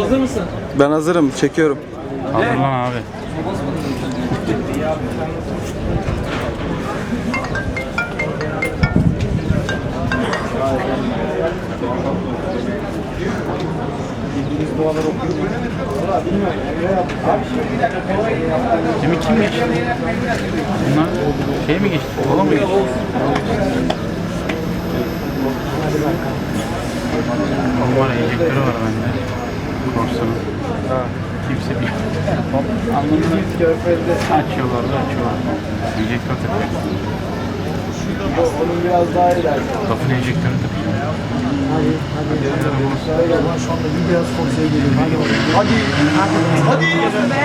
Hazır mısın? Ben hazırım, çekiyorum. Hazırlan abi. Kimi kim geçti? Bunlar şey mi geçti? Ola mı geçti? Var enjektörü var bende. Korsanın. Kimse bir Anlamını açıyorlar da açıyorlar. Enjektör takıyor. Onun biraz daha ileride. Lafın enjektörü takıyor. Şu anda bir biraz komiseye geliyor. Hadi. Hadi. Hadi. Be.